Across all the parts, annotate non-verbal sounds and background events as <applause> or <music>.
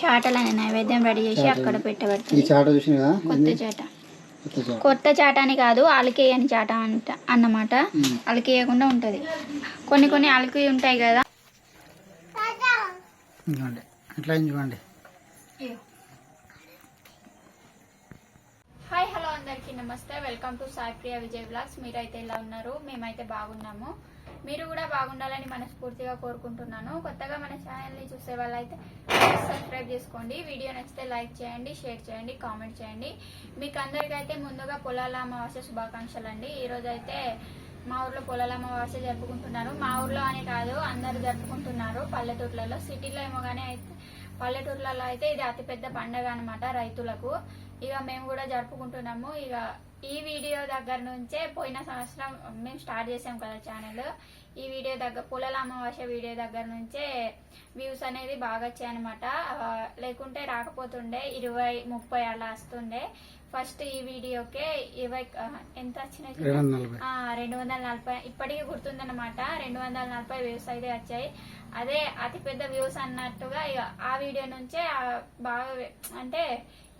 చాటలని నైవేద్యం రెడీ చేసి అక్కడ ఈ పెట్టబడుతుంది చాట చూసిన కదా? కొత్త చాట. కొత్త చాట. అని కాదు అలకేయని చాట అంట అన్నమాట. అలకేయకుండా ఉంటుంది. కొన్ని కొన్ని అలకి ఉంటాయి కదా. అట్లా చూడండి. హాయ్ హలో అందరికీ నమస్తే. Welcome to Sai Priya Vijay blogs. మీరైతే ఎలా ఉన్నారు? మేమైతే బాగున్నాము. మీరు కూడా బాగుండాలని మనస్ఫూర్తిగా కోరుకుంటున్నాను. కొత్తగా మన ఛానల్ని చూసే వాళ్ళైతే సబ్స్క్రైబ్ చేసుకోండి. వీడియో నచ్చితే లైక్ చేయండి షేర్ చేయండి కామెంట్ చేయండి. మీకు అందరికైతే ముందుగా పొలాల అమావాస్య శుభాకాంక్షలు అండి ఈరోజు అయితే మా ఊర్లో పొలాల అమావాస్య జరుపుకుంటున్నారు. మా ఊర్లో అని కాదు అందరూ జరుపుకుంటున్నారు పల్లెటూర్లలో. సిటీలో ఏమో కానీ అయితే పల్లెటూర్లలో అయితే ఇది అతిపెద్ద పండగ అనమాట రైతులకు. ఇక మేము కూడా జరుపుకుంటున్నాము. ఇక ఈ వీడియో దగ్గర నుంచే పోయిన సంవత్సరం మేము స్టార్ట్ చేసాం కదా ఛానల్ ఈ వీడియో దగ్గర పొలాల అమావాస్య వీడియో దగ్గర నుంచే వ్యూస్ అనేది బాగా వచ్చాయన్నమాట ఆ, లేకుంటే రాకపోతుండే ఇరవై ముప్పై అలా వస్తుండే. ఫస్ట్ ఈ వీడియోకే ఇరవై ఎంత వచ్చినాయి రెండు వందల నలభై. ఆ, రెండు వందల నలభై. ఇప్పటికీ గుర్తుందన్నమాట రెండు వందల నలభై వ్యూస్ అయితే వచ్చాయి. అదే అతిపెద్ద వ్యూస్ అన్నట్టుగా ఇక ఆ వీడియో నుంచే బాగా అంటే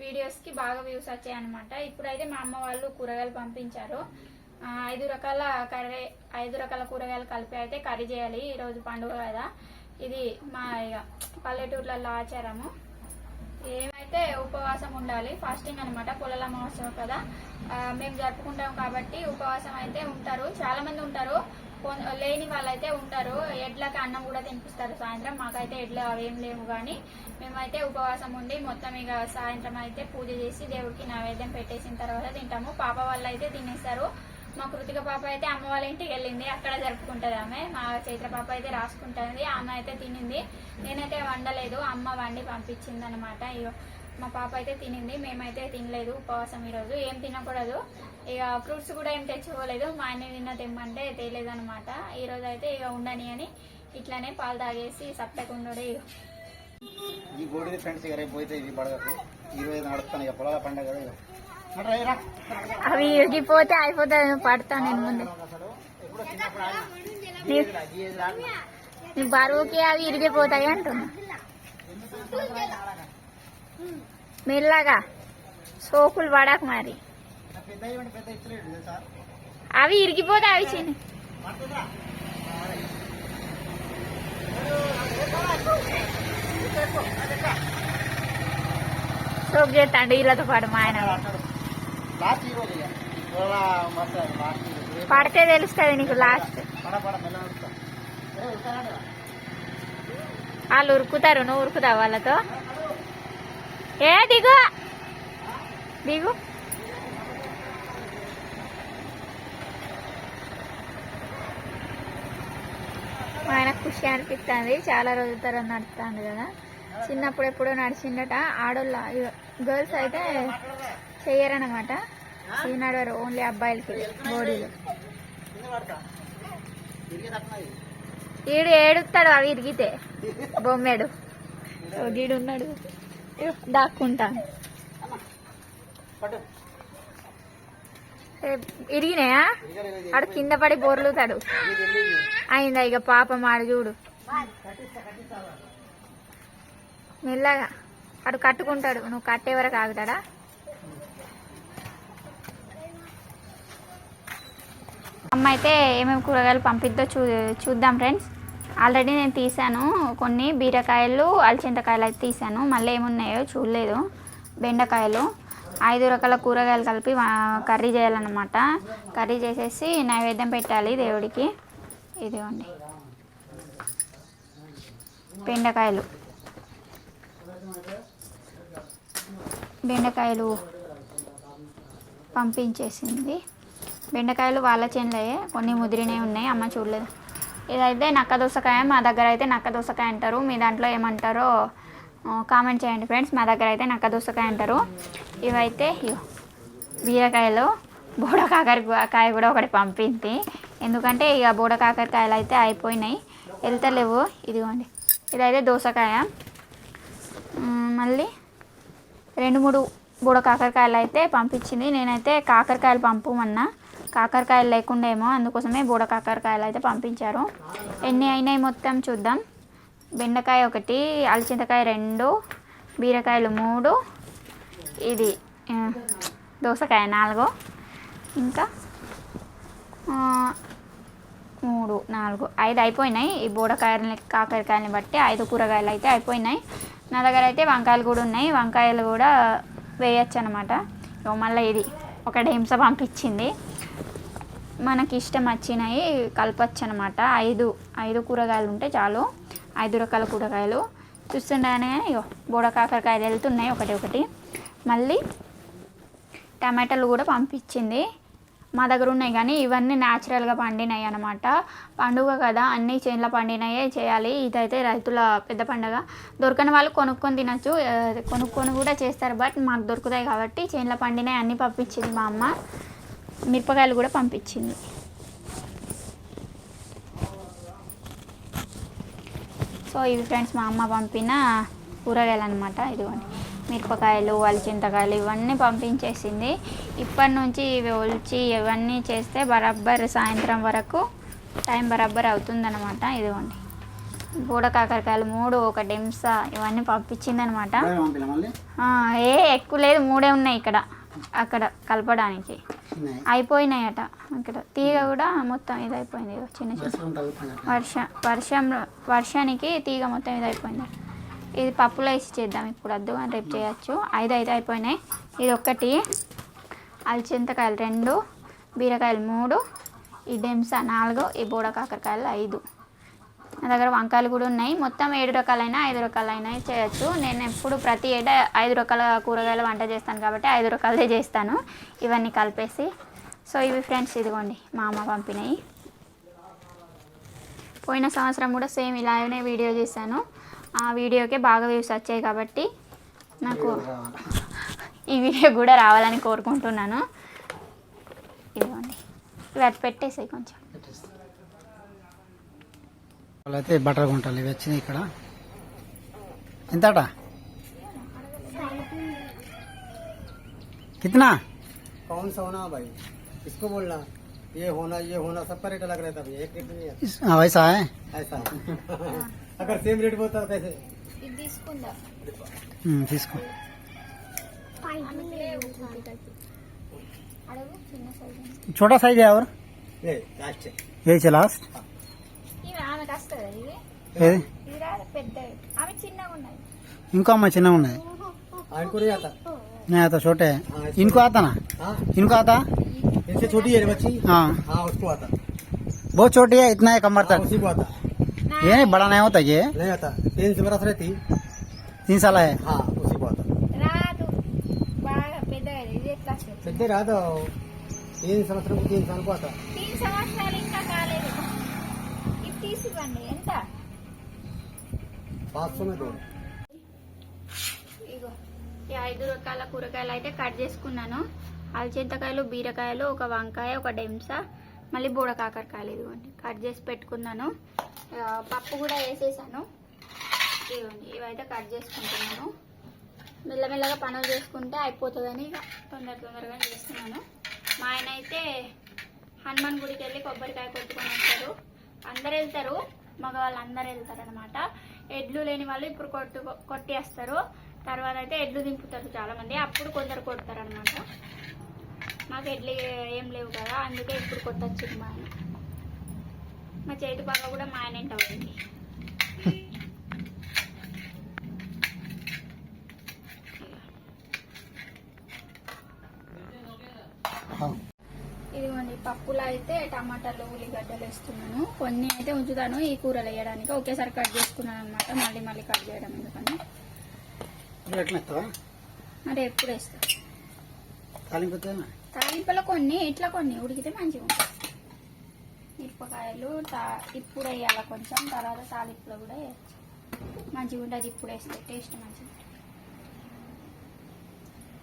వీడియోస్కి బాగా వ్యూస్ వచ్చాయి అనమాట ఇప్పుడైతే మా అమ్మ వాళ్ళు కూరగాయలు పంపించారు. ఐదు రకాల కర్రీ ఐదు రకాల కూరగాయలు కలిపి అయితే కర్రీ చేయాలి ఈరోజు పండుగ కదా. ఇది మా ఇక పల్లెటూర్లలో ఆచారము. ఏమైతే ఉపవాసం ఉండాలి ఫాస్టింగ్ అనమాట పొలాల మహోత్సవం కదా. మేము జరుపుకుంటాం కాబట్టి ఉపవాసం అయితే ఉంటారు. చాలా మంది ఉంటారు. లేని వాళ్ళైతే ఉంటారు. ఎడ్లకి అన్నం కూడా తినిపిస్తారు సాయంత్రం. మాకైతే ఎడ్లు అవేం లేవు కానీ మేమైతే ఉపవాసం ఉండి మొత్తం ఇక సాయంత్రం అయితే పూజ చేసి దేవుడికి నైవేద్యం పెట్టేసిన తర్వాత తింటాము. పాప వాళ్ళు అయితే తినేస్తారు మా కృతిక పాప అయితే అమ్మ వాళ్ళ ఇంటికి వెళ్ళింది. అక్కడ జరుపుకుంటుంది ఆమె. మా చైత్ర పాప అయితే రాసుకుంటుంది. ఆమె అయితే తినింది. నేనైతే వండలేదు. అమ్మ వండి పంపించింది అనమాట మా పాప అయితే తినింది మేమైతే తినలేదు ఉపవాసం ఈరోజు. ఏం తినకూడదు ఇక ఫ్రూట్స్ కూడా ఏం తెచ్చుకోలేదు. మా ఆయన నిన్న తెమ్మంటే తేలేదు అనమాట ఈరోజు అయితే ఇక ఉండని అని ఇట్లానే పాలు తాగేసి సప్పకుండా ఇక ఈ గోడిది ఫ్రెండ్స్ ఇక రేపు పోతే ఇది పడగకు. ఈరోజు నడుస్తాను ఇక పొలాల పండగ. అవి ఇరిగిపోతే అయిపోతుంది పడతాను నేను ముందు. నీ బరువుకి అవి ఇరిగిపోతాయి అంటున్నా. మెల్లగా సోకులు పడక మరి. అవి ఇరిగిపోతే అవి చిన్న పడుతుందా సోకు చేస్తాడు వీళ్ళతో పాటు మా ఆయన. పడితే తెలుస్తుంది నీకు లాస్ట్ వాళ్ళు ఉరుకుతారు నువ్వు ఉరుకుతావు వాళ్ళతో? ఏ దిగు. దిగు. ఆయనకు ఆయన ఖుషి అనిపిస్తుంది చాలా రోజుల తర్వాత నడుస్తుంది కదా. చిన్నప్పుడు ఎప్పుడో నడిచిండట. ఆడోళ్ళ గర్ల్స్ అయితే చెయ్యరనమాట ఈ నడవరు ఓన్లీ అబ్బాయిలకి బోడీలు. ఈడు ఏడుస్తాడు అవి ఇరిగితే. బొమ్మేడు. గీడు ఉన్నాడు దాక్కుంటాను దాక్కుంటా. ఇరిగినాయా? అడు కింద పడి బొర్లుతాడు అయిందా ఇక పాపం ఆడు చూడు. మెల్లగా. అడు కట్టుకుంటాడు. నువ్వు కట్టే వరకు ఆగుతాడా? అమ్మ అయితే ఏమేమి కూరగాయలు పంపిద్దో చూ చూద్దాం ఫ్రెండ్స్. ఆల్రెడీ నేను తీసాను కొన్ని బీరకాయలు అలచింతకాయలు అయితే తీసాను మళ్ళీ ఏమున్నాయో చూడలేదు. బెండకాయలు ఐదు రకాల కూరగాయలు కలిపి కర్రీ చేయాలన్నమాట. కర్రీ చేసేసి నైవేద్యం పెట్టాలి దేవుడికి. ఇదిగోండి. బెండకాయలు. బెండకాయలు పంపించేసింది. బెండకాయలు వాళ్ళ చేనులయ్యే కొన్ని ముదిరినవి ఉన్నాయి. అమ్మ చూడలేదు. ఇదైతే నక్క దోసకాయ మా దగ్గర అయితే నక్క దోసకాయ అంటారు. మీ దాంట్లో ఏమంటారో కామెంట్ చేయండి ఫ్రెండ్స్ మా దగ్గర అయితే నక్క దోసకాయ అంటారు. ఇవైతే బీరకాయలు బోడ కాకరకాయ కూడా ఒకటి పంపింది. ఎందుకంటే ఇక బోడ కాకరకాయలు అయితే అయిపోయినాయి. వెళ్తలేవు ఇదిగోండి. ఇదైతే దోసకాయ. మళ్ళీ రెండు మూడు బుడ కాకరకాయలు అయితే పంపించింది. నేనైతే కాకరకాయలు పంపమన్నా. కాకరకాయలు లేకుండా ఏమో అందుకోసమే బూడ కాకరకాయలు అయితే పంపించారు. ఎన్ని అయినాయి మొత్తం చూద్దాం. బెండకాయ ఒకటి అలచింతకాయ రెండు బీరకాయలు మూడు ఇది దోసకాయ నాలుగు ఇంకా మూడు నాలుగు ఐదు అయిపోయినాయి. ఈ బూడకాయలని కాకరకాయలని బట్టి ఐదు కూరగాయలు అయితే అయిపోయినాయి. నా దగ్గర అయితే వంకాయలు కూడా ఉన్నాయి. వంకాయలు కూడా వేయచ్చు అనమాట మళ్ళీ ఇది ఒక హింస పంపించింది. మనకి ఇష్టం వచ్చినవి కలపచ్చు అనమాట ఐదు ఐదు కూరగాయలు ఉంటే చాలు. ఐదు రకాల కూరగాయలు. చూస్తుండగానే ఇగో బోడ కాకరకాయలు వెళ్తున్నాయి ఒకటి ఒకటి. మళ్ళీ టమాటాలు కూడా పంపించింది. మా దగ్గర ఉన్నాయి కానీ ఇవన్నీ న్యాచురల్గా పండినాయి అనమాట పండుగ కదా అన్నీ చేనులో పండినాయే చేయాలి. ఇదైతే రైతుల పెద్ద పండుగ. దొరకని వాళ్ళు కొనుక్కొని తినచ్చు. కొనుక్కొని కూడా చేస్తారు బట్ మాకు దొరుకుతాయి కాబట్టి చేనులో పండినాయి అన్నీ పంపించింది మా అమ్మ. మిరపకాయలు కూడా పంపించింది. సో ఇవి ఫ్రెండ్స్ మా అమ్మ పంపిన కూరగాయలు అనమాట ఇదిగోండి. మిరపకాయలు అలచింతకాయలు ఇవన్నీ పంపించేసింది. ఇప్పటి నుంచి ఇవి ఒలిచి ఇవన్నీ చేస్తే బరాబర్ సాయంత్రం వరకు టైం బరాబర్ అవుతుందన్నమాట. ఇదిగోండి. బూడ కాకరకాయలు మూడు ఒక డెంస ఇవన్నీ పంపించిందనమాట ఏ ఎక్కువ లేదు. మూడే ఉన్నాయి ఇక్కడ. అక్కడ కలపడానికి. అయిపోయినాయట ఇక్కడ తీగ కూడా మొత్తం ఇది అయిపోయింది చిన్న చిన్న వర్షం తగ్గుతుంది అట్లా. వర్షం వర్షం వర్షానికి తీగ మొత్తం ఇది అయిపోయింది ఇది పప్పులో వేసి చేద్దాం ఇప్పుడు. వద్దు అని రేపు చేయొచ్చు. ఐదు ఐదు అయిపోయినాయి. ఇది ఒక్కటి. అలచింతకాయలు రెండు బీరకాయలు మూడు ఈ డెంస నాలుగు ఈ బూడ కాకరకాయలు ఐదు. నా దగ్గర వంకాయలు కూడా ఉన్నాయి. మొత్తం ఏడు రకాలైన ఐదు రకాలైన చేయొచ్చు. నేను ఎప్పుడు ప్రతి ఏటా ఐదు రకాల కూరగాయలు వంట చేస్తాను కాబట్టి ఐదు రకాలదే చేస్తాను. ఇవన్నీ కలిపేసి. సో ఇవి ఫ్రెండ్స్ ఇదిగోండి మా అమ్మ పంపినాయి పోయిన సంవత్సరం కూడా సేమ్ ఇలానే వీడియో చేశాను. ఆ వీడియోకే బాగా వ్యూస్ వచ్చాయి కాబట్టి నాకు ఈ వీడియో కూడా రావాలని కోరుకుంటున్నాను. ఇదిగోండి ఇవి అటు పెట్టేసాయి కొంచెం. పెట్టేస్తా. వాళ్ళైతే బటర్ గుంటలు ఇవి వచ్చినాయి ఇక్కడ ఎంతట कितना कौन सा होना भाई इसको बोलना ये होना ये होना सबका रेट अलग रहता है भैया एक रेट नहीं है इस- हाँ, वैसा है ऐसा अगर सेम रेट होता तो कैसे ఇది తీసుకుందా हम्म, తీసుకో అడుగు చిన్న సైజు छोटा साइज है और ये लास्ट है यही से लास्ट ఇవి ఆమెకు వస్తుందా ఇది ఏది ఇది రాదు పెద్ద ఆమె చిన్నగా ఉన్నది ఇంకో అమ్మ చిన్నగా ఉన్నది हाँ, इनको नहीं आता नहीं आता छोटे है इनको आता ना हाँ इनको आता इनसे छोटी है बच्ची हाँ हाँ उसको आता बहुत छोटी है इतना है कमर हाँ, तक उसी को आता ये नहीं बड़ा नहीं होता ये नहीं आता तीन से बरस रहती तीन साल है हाँ उसी को आता రాదు బాగా పెద్దగా ఇది ఎట్లా తీసివ్వండి ఎంత? ఇగో ఐదు రకాల కూరగాయలు అయితే కట్ చేసుకున్నాను. అలచింతకాయలు బీరకాయలు ఒక వంకాయ ఒక డెంస మళ్ళీ బూడ కాకరకాయలు ఇదిగోండి కట్ చేసి పెట్టుకున్నాను. పప్పు కూడా వేసేసాను. ఇదిగోండి ఇవైతే కట్ చేసుకుంటున్నాను. మెల్లమెల్లగా పనులు చేసుకుంటే అయిపోతుందని తొందర తొందరగా చేస్తున్నాను. మా ఆయన అయితే హనుమాన్ గుడికి వెళ్ళి కొబ్బరికాయ కొట్టుకొని వస్తారు అందరు వెళ్తారు మగవాళ్ళు అందరు వెళ్తారు అనమాట ఎడ్లు లేని వాళ్ళు ఇప్పుడు కొట్టు కొట్టేస్తారు. తర్వాత అయితే ఎడ్లు దింపుతారు చాలా మంది అప్పుడు కొందరు కొడతారు అనమాట మాకు ఎడ్లు ఏం లేవు కదా అందుకే ఇప్పుడు కొట్టొచ్చింది మా ఆయన. మా చేతి బాగా కూడా మా ఆయన అవుతుంది ఉంది हाँ ఇదిగోండి పప్పులో అయితే టమాటాలు ఉల్లిగడ్డలు వేస్తున్నాను. కొన్ని అయితే ఉంచుతాను. ఈ కూరలు వేయడానికి ఒకేసారి కట్ చేసుకున్నాను అనమాట మళ్ళీ మళ్ళీ కట్ చేయడం ఎందుకని? మరి ఎప్పుడు వేస్తా తాలింపుతేనా తాలింపులో కొన్ని ఇట్లా కొన్ని. ఉడికితే మంచిగా ఉంటుంది. మిరపకాయలు తా- ఇప్పుడు వేయాలి కొంచెం. తర్వాత తాలింపులో కూడా వేయచ్చు. మంచిగా ఉంటుంది ఇప్పుడు వేస్తే. టేస్ట్ మంచిగా ఉంటుంది.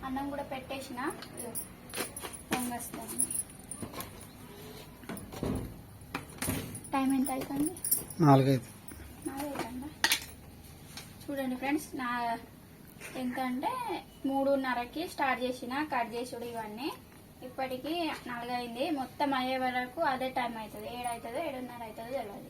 అన్నం కూడా పెట్టేసిన. పొంగొస్తుంది టైం ఎంత అవుతుంది నాలుగైదు చూడండి ఫ్రెండ్స్ నా ఎంత అంటే మూడున్నరకి స్టార్ట్ చేసిన కట్ చేసుడు ఇవన్నీ. ఇప్పటికి నాలుగైంది. మొత్తం అయ్యే వరకు అదే టైం అవుతుంది ఏడు అవుతుందో ఏడున్నర అవుతుందో తెలియదు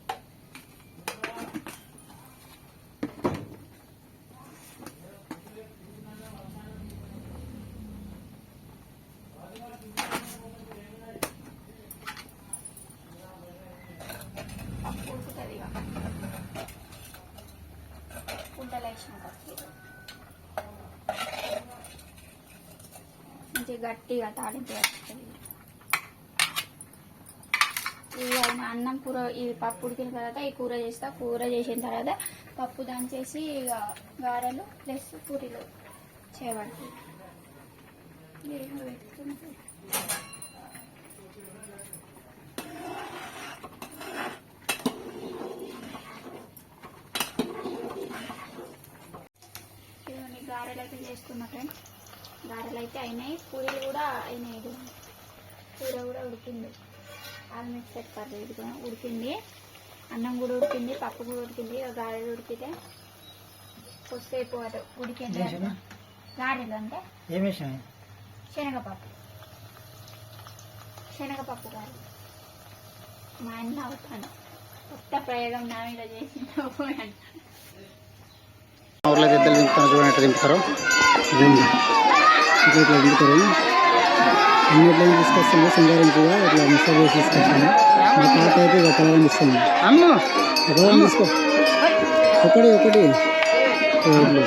టమాటాలు వేసినాక మంచిగా గట్టిగా తాలింపు వేస్తుంది ఇది అయిన అన్నం కూర ఈ పప్పు ఉడికిన తర్వాత ఈ కూర చేస్తా. కూర చేసిన తర్వాత పప్పు దంచేసి ఇక గారెలు ప్లస్ పూరీలు చేయబడుతుంది గారెలు అయితే చేసుకున్నా ఫ్రెండ్స్. గారెలు అయితే అయినాయి పూరీలు కూడా అయినాయి ఇది. కూర కూడా ఉడికింది. ఆలు మిక్సర్ కర్రీ ఇదిగో ఉడికింది. అన్నం కూడా ఉడికింది పప్పు కూడా ఉడికింది. గారెలు ఉడికితే కొద్దిసేపు ఉడికింది? గారెలు అంటే శనగపప్పు. శనగపప్పు గారెలు. మా ఆయన అవుతాను కొత్త ప్రయోగం నా మీద చేసిన పోయాను <laughs> ఊర్లో దింపుతారు చూడండి దింపుతారు. ఇదిగోండి. ఇట్లా దింపుతారు అన్నిట్లో తీసుకొస్తాము సింగారించిగా ఇట్లా మిక్సర్ చేసి తీసుకొస్తాము మా తాత అయితే ఇక పొలం ఇస్తాము అమ్మ! పొలం తీసుకో. ఒకటి ఒకటి. ఇట్లు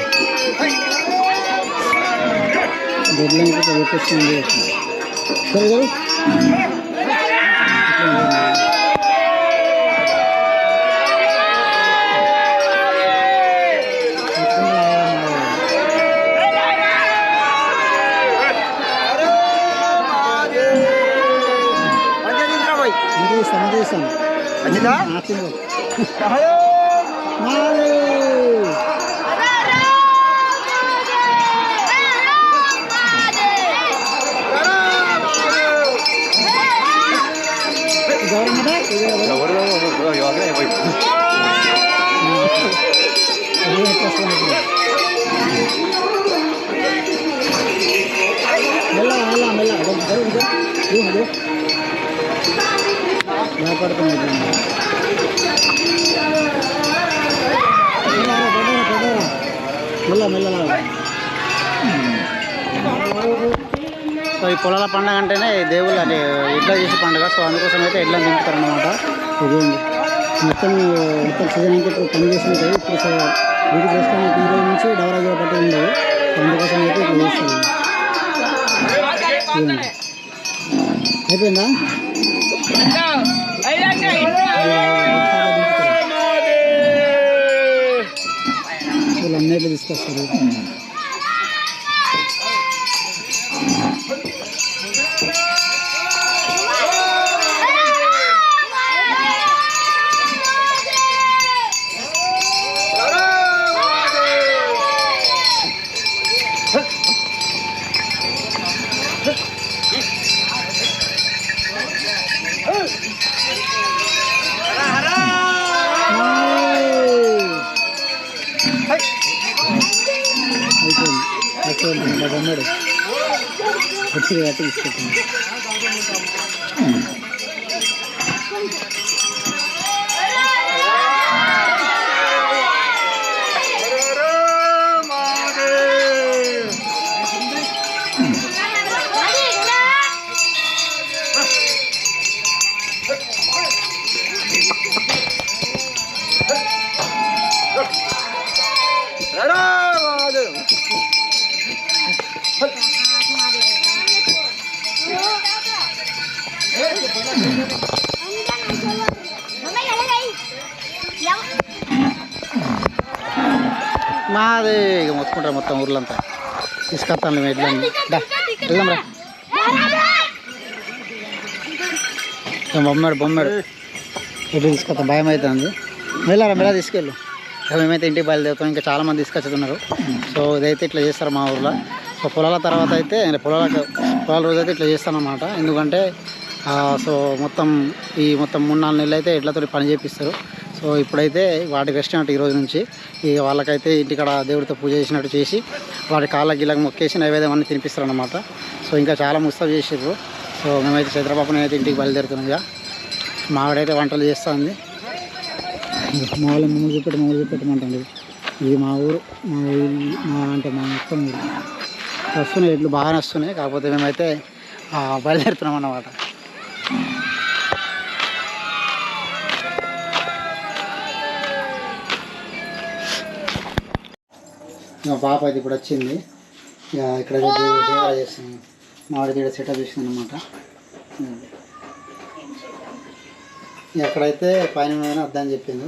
గొడ్లు ఇంకా పెట్టేస్తుంది సరే కదా Anjina? Cahaya. Mari. Gawang mana? Gawang mana? Gawang mana? Gawang mana? Melang, melang, melang. Gawang, gawang. Gawang, gawang. భయపడుతుంది మెల్ల మెల్ల సో ఈ పొలాల పండుగ అంటేనే దేవుళ్ళు అంటే ఎడ్ల చేసే పండుగ. సో అందుకోసం అయితే ఎడ్లను దింపుతారు అనమాట ఇదేండి మొత్తం మొత్తం సీజన్ అయితే ఇప్పుడు పని చేసినట్టు ఇప్పుడు స- వీటికి వేసుకొని ఈ రోజు నుంచి డవరా పట్టి ఉండదు అందుకోసం అయితే ఇప్పుడు చేస్తుంది ఇదేండి. అయిపోయిందా? వీళ్ళు అన్నిట్లు తీసుకొస్తారు అయిపోయింది Beatriz. మొత్తం ఊర్లంతా. తీసుకొస్తాను మేము ఎడ్లని వెళ్దాం రా బొమ్మాడు బొమ్మడు బొమ్మడు. ఎడ్లు తీసుకొస్తాం భయం అవుతుంది. వెళ్ళారా మెలా తీసుకెళ్ళు. మేమైతే ఇంటికి బయలుదేరుతాం. ఇంకా చాలా మంది తీసుకొచ్చుతున్నారు సో ఇదైతే ఇట్లా చేస్తారు మా ఊర్లో. సో పొలాల తర్వాత అయితే పొలాల పొలాల రోజు అయితే ఇట్లా చేస్తానమాట ఎందుకంటే సో మొత్తం ఈ మొత్తం మూడు నాలుగు నెలలు అయితే ఎడ్లతో పని చేపిస్తారు. సో ఇప్పుడైతే వాటికి రెస్ట్ అన్నట్టు ఈ రోజు నుంచి ఇక వాళ్ళకైతే ఇంటికాడ దేవుడితో పూజ చేసినట్టు చేసి వాటి కాళ్ళ గిళ్ళకి మొక్కేసి నైవేద్యం అన్ని తినిపిస్తారనమాట సో ఇంకా చాలా ముస్తాబ్ చేసారు సో మేమైతే చంద్రబాబు నేనైతే ఇంటికి బయలుదేరుతున్నాం ఇక. మావిడైతే వంటలు చేస్తుంది. మా వాళ్ళు మమ్మల్ని చూపెట్టి మమ్మల్ని చూపెట్టమంటుంది ఇది మా ఊరు మా ఊరు మా అంటే మా మొత్తం వస్తున్నాయి ఇట్లు బాగానే వస్తున్నాయి. కాకపోతే మేమైతే బయలుదేరుతున్నాం అన్నమాట. పాప అయితే ఇప్పుడు వచ్చింది. ఇక ఇక్కడ దేవ- దేవాలయం చేస్తుంది. మా వాడి ఇక్కడ సెటప్ చేసింది అనమాట ఎక్కడైతే పైన అర్థం చెప్పింది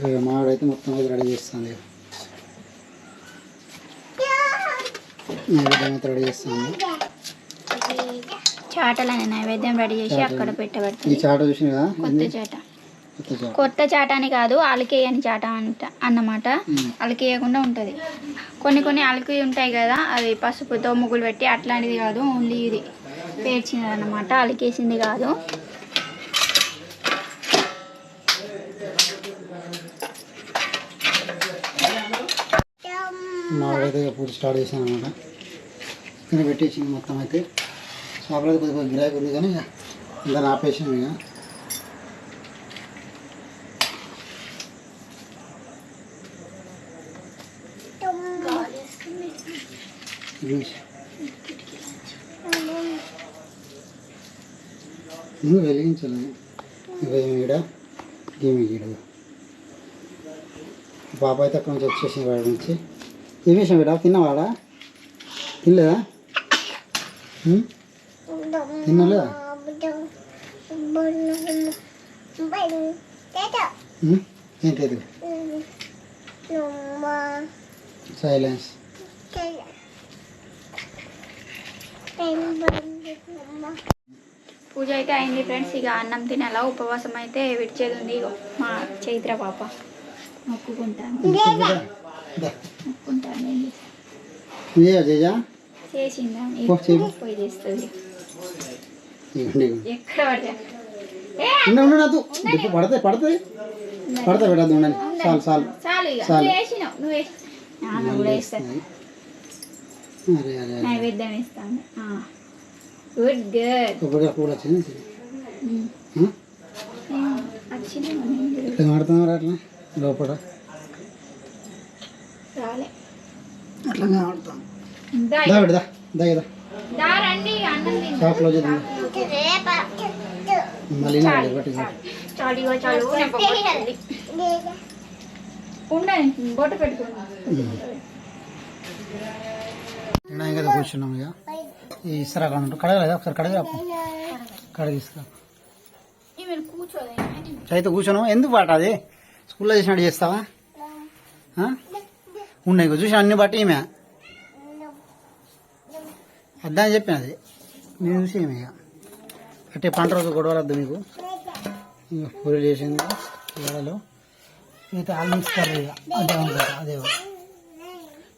ఇక మా వాడైతే మొత్తం అయితే రెడీ చేస్తుంది నైవేద్యం అయితే రెడీ చేస్తుంది చాటలని నైవేద్యం రెడీ చేసి అక్కడ ఈ పెట్టబడుతుంది చాట చూసిన కదా? కొత్త చాట. కొత్త చాట. అని కాదు అలకేయని చాట అంట అన్నమాట. అలకేయకుండా ఉంటుంది. కొన్ని కొన్ని అలకి ఉంటాయి కదా అది పసుపుతో ముగ్గులు పెట్టి అట్లాంటిది కాదు ఓన్లీ ఇది. పేర్చినది అన్నమాట అలికేసింది కాదు. మా వాడైతే స్టార్ట్ చేశాను అనమాట ఇక్కడ పెట్టేసింది మొత్తం అయితే. షాప్లో కొద్దిగా గిరాకీ ఉంది కానీ ఇక ఆపేసాను ఇక. నువ్వు వెలిగించాలి. ఇక ఈడ గేమి ఈడ పాప అయితే అక్కడ నుంచి వచ్చేసింది వాడి నుంచి. ఏం విషయం వీడా? తిన్నవాడా? తినలేదా? తినలేదా? ఉం? ఏంటి సైలెన్స్. పూజ అయితే అయింది ఫ్రెండ్స్. ఇక అన్నం తినాలా ఉపవాసం అయితే విడిచేది ఉంది. మా చైత్ర పాప మొక్కుకుంటాను జేజా చేసిందా. పోయి చేస్తుంది. ఇవ్వండి ఇవ్వండి ఎక్కడ పడితే ఏ, ఉండ ఉండు నాదు ఇప్పుడు పడతాయి పడతాయి. పడతాయి పెట్టద్దు ఉండండి. చాలు చాలు. చాలు ఇక. చాలు. నువ్వు కూడా వేస్తాను నైవేద్యం ఇస్తాను. Good good. కొబ్బరికాయ పూలు వచ్చింది. ఇట్లా మాడుతున్నారు అట్లా? లోపల? రాలే. ఆడుతాం దా దా. చేద్దాం. మళ్ళీ. ఉండండి బొట్టు తినడానికి కదా కూర్చున్నాం ఇక. ఈ ఇస్తారా కాకుండా కడగలేదా? ఒకసారి కడగ కడగ తీసుకురా ఈమె కూర్చోదే అయితే కూర్చోను ఎందుకు పాట అది? స్కూల్లో చేసినట్టు చేస్తావా? ఉన్నాయి ఇగో చూసి అన్ని బట్టి ఈమె అద్దా అని చెప్పిన అది. నేను చూసి ఈమె ఇక అంటే పంట రోజు గొడవలు వద్దు మీకు ఇక పూరి చేసింది. గొడవలు అయితే ఆల్మిక్స్ కర్రీ ఇక అదే ఉంది అదే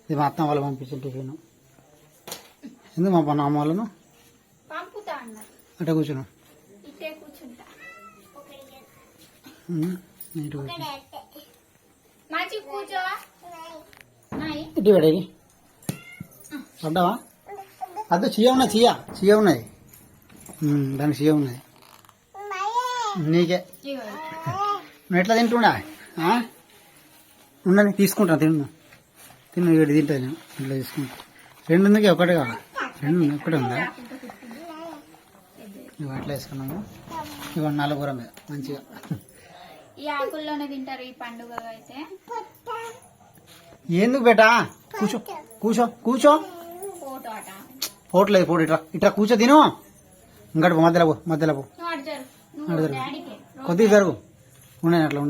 ఇది మా అత్త వాళ్ళు పంపించిన టిఫిన్. ఎందుకు మా అమ్మ వాళ్ళను? అట్లా కూర్చున్నాం కూర్చుంటా. ఇటు ఇటు పడేది పడ్డావా? అదే చియ ఉన్నాయి చియ చియ ఉన్నది. ఉమ్, దానికి చియ ఉన్నది. నీకే. నువ్వు ఎట్లా తింటున్నా ఆ? ఉండని తీసుకుంటా తిన్ను. తిన్ను ఏడు తింటా నేను. ఇట్లా తీసుకుంటా. రెండు ఉంది ఒకటే కావాలి? రెండు ఉంది, ఇవి అట్లా వేసుకున్నాము. ఇవి నలుగురమే మంచిగా. ఈ ఆకుల్లోనే తింటారు ఈ పండుగ అయితే ఎందుకు బేటా? కూర్చో కూర్చో కూర్చో. పోట్లేదు పోటు ఇట్లా ఇట్లా కూర్చో తిను. ఇంకటి పో, మధ్యలో పో మధ్యలో పో. నువ్వు అటు జరుగు. అటు నువ్వు జరుగు. డాడీకి. కొద్దిగా జరుగు. ఉండని అట్లా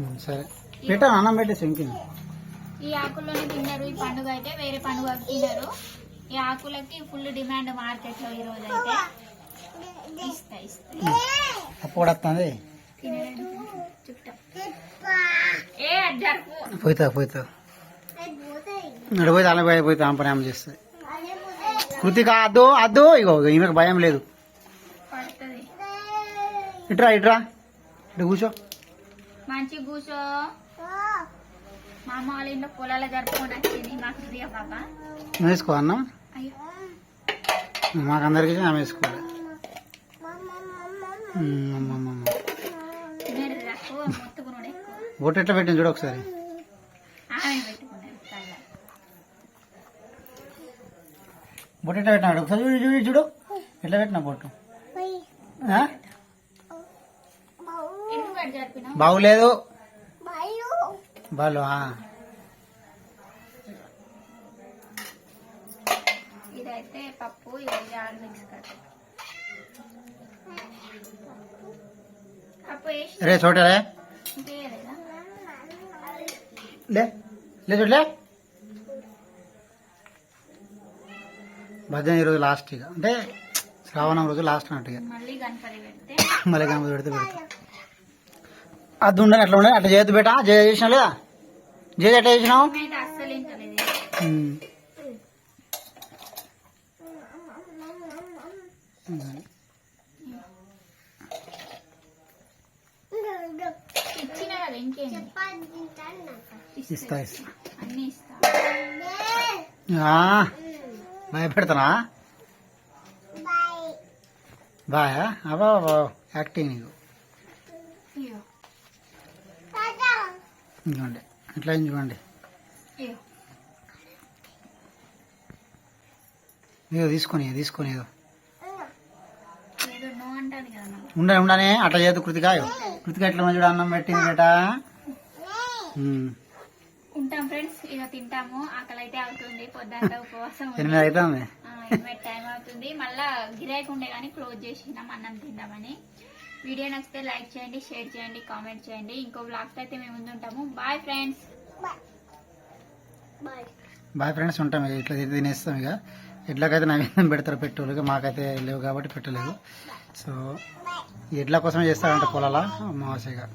ఉమ్, సరే. పెట్టాను అన్నం పెట్టేసి ఇంకేం ఈ ఆకుల్లోనే తిన్నారు ఈ పండుగ అయితే వేరే పండుగ తినరు ఈ ఆకులకి ఫుల్ డిమాండ్ మార్కెట్లో ఈ రోజు అయితే. ఇస్తా ఇస్తా. ఏ అటు జరుపు పోతా పోతా నడు పోతే అలా పోయి పోతే ఆమె పని ఆమె చేస్తుంది. కృతిక అద్దు అద్దు. ఇగో ఈమెకు భయం లేదు. ఇట్రా ఇట్రా. ఇటు కూర్చో. మంచి కూర్చో. మా అమ్మ వాళ్ళ ఇంట్లో పొలాల జరుపుకొని వచ్చింది మాకు ప్రియ పాప వేసుకో అన్నం? అయ్యో. మాకు అందరికీ ఆమె వేసుకోవాలి. బొట్టు ఎట్లా పెట్టింది చూడు ఒకసారి. బొట్టు ఎట్లా పెట్టినాడు? ఒకసారి చూడు చూడు చూడు. ఎట్లా పెట్టినా బొట్టు? బాగులేదు బాలు. ఇదైతే పప్పు ఇది ఆలు మిక్స్ కర్రీ పప్పు వేసి రే ఇంకేయలేదా లే లే చూడలే భజన ఈరోజు లాస్ట్ ఇక అంటే శ్రావణం రోజు లాస్ట్ అన్నట్టు ఇక మళ్ళీ గణపతి పెడితే మళ్ళీ గణపతి పెడితే పెడతా అది ఉండని అట్లా ఉండని అట్లా చేయొద్దు బేటా జయ చేసినా లేదా? జయ ఎట్లా చేసినావు? ఇస్తా ఇస్తా. అన్ని ఇస్తా. ఆ, భయపెడతానా? బాయ్. అవా యాక్టింగ్ నీకు. ఇదిగోండి ఇట్లా చూడండి ఏదో తీసుకొని తీసుకొని ఏదో ఉండని ఉండని అట్లా చేయదు కృతిక కృతిక ఎట్లా చూడు అన్నం పెట్టింది బేటా. ఉంటాం ఫ్రెండ్స్ ఇక తింటాము. ఆకలి అయితే అవుతుంది పొద్దున్న ఉపవాసం. ఎనిమిది అవుతుంది ఆ, ఎనిమిది టైం అవుతుంది. మళ్ళా గిరాకీ ఉండే కానీ క్లోజ్ చేసినాం అన్నం తిందామని. వీడియో నచ్చితే లైక్ చేయండి షేర్ చేయండి కామెంట్ చేయండి. ఇంకో బ్లాగ్స్ అయితే మేము ముందు ఉంటాము బాయ్ ఫ్రెండ్స్ బాయ్ ఫ్రెండ్స్ ఉంటాం ఇక. ఇట్లా తిని తినేస్తాం ఇక. ఎడ్లకైతే నైవేద్యం పెడతారు పెట్రోల్ మాకైతే లేవు కాబట్టి పెట్టలేదు. సో ఎడ్ల కోసమే చేస్తారంట పొలాల. అమావాస్యగా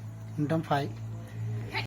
ఉంటాం. ఫైవ్